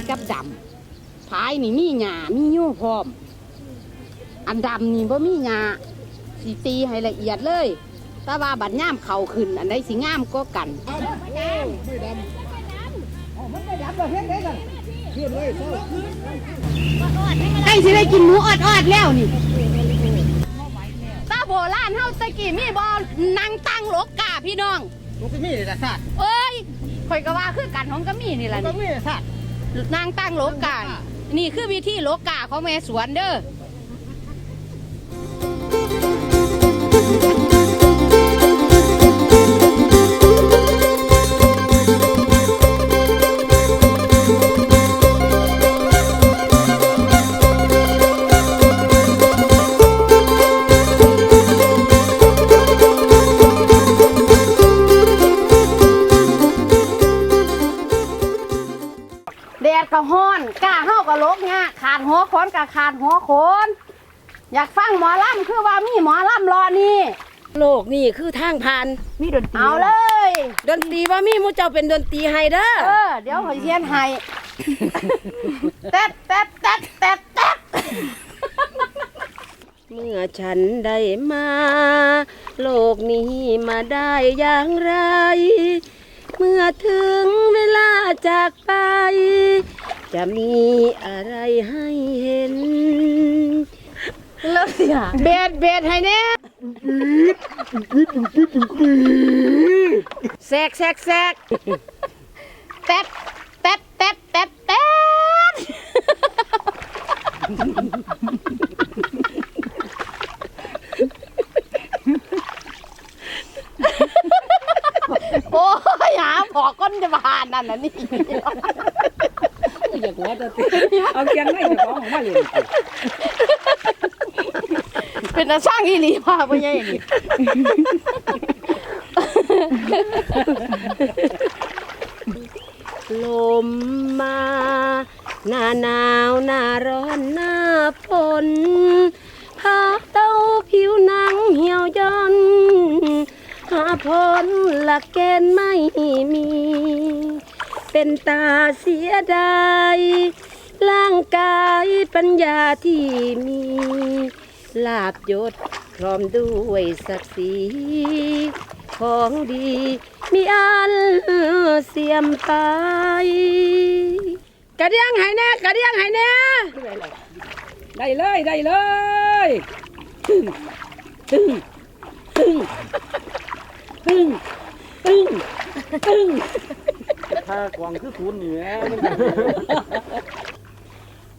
ายกับดำพายนี่มีหญ้ามีโย่พร้อม อันดำนี่บ่มีหญ้าสิตีให้ละเอียดเลย แต่ว่าบัดย่ามเข่าขึ้น อันใดสิงามก็กันใกล้สิได้กินหมูออดออดๆแล้วนี่ตาโบราณเฮาตะกี้มีบอนั่งตั้งโลกกาพี่น้องมันก็มีแต่สัตว์เอ้ยข่อยก็ว่าคือกันของก็มีนี่แหละก็นี่มีแต่สัตว์ นางตั้งโลกานี่คือวิธีโลกาของแม่สวนเด้อ แดดก็ฮ้อนกล้าเฮาก็ลกงะขาดหัวโขนก็ขาดหัวโขนอยากฟังหมอลำคือว่ามีหมอลำรอนี่ โลกนี่คือทางผ่านมีดนตรีเอาเลย ดนตรีว่ามีหมูเจ้าเป็นดนตรีให้เด้อเออ เดี๋ยวขอยเชียนให้แต๊ดแต๊ดแต๊ดแต๊ดแต๊ดเมื่อฉันได้มา โลกนี้มาได้อย่างไร เมื่อถึงเวลาจากไป จะมีอะไรให้เห็นเลิกเสียเบ็ดเบ็ดให้เนี่ยแซกแซกแซกแต๊ดแต๊ดแต๊ดแต๊ดแต๊ดโอ้ยหาพ อก้นจะผ่านนั่นน่ะนี่อยากหัวจะตีเอาเกียงไม่จะของมาเลยเป็นอาช่างอีหลีว่าพ่อใหญ่นี่ลมมา หน้าหนาว หน้าร้อน หน้าฝน หาผลหลักเกณฑ์ไม่มี เป็นตาเสียดายร่างกายปัญญาที่มี ลาบยศพร้อมด้วยศักดิ์ศรีของดีมีอันเสียมไป กระเดียงไหแน่กระเดียงไหแน่ได้เลย ได้เลย ตึงตึงตึง ตึงตึงตึงถ้ากวางคือศูนย์นี่แหละ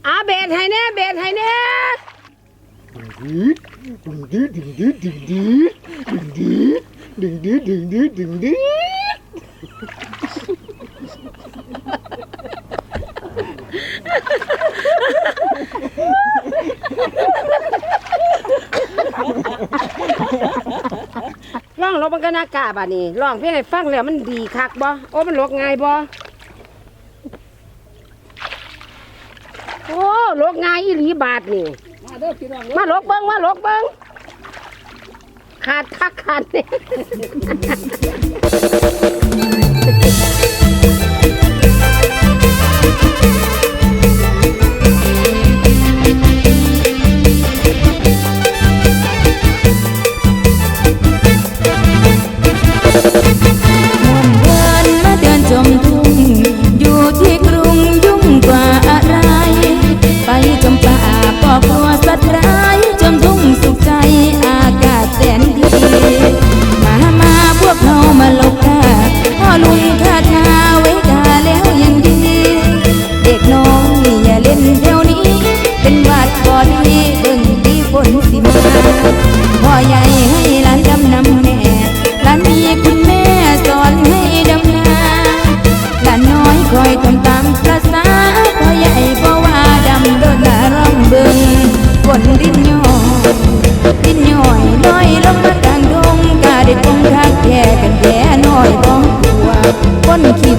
อาเบดไหแน่เบดไหแน่ดึงดื้อดึงดื้อดึงดื้อดึงดื้อดึงดื้อดึงดื้อดึงดื้อ ร้องรบมัน ก็น่ากาบานี่ร้องเพลงให้ฟังแล้วมันดีคักบ่โอ้มันลกง่ายบ่โอ้ลกง่ายอีหลีบาทนี่ มาเด้อพี่น้องมาลกเบิ้งมาลกเบิ้งขาดคักขาดเนี่ย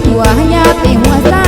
ผัวยาไปหัวซา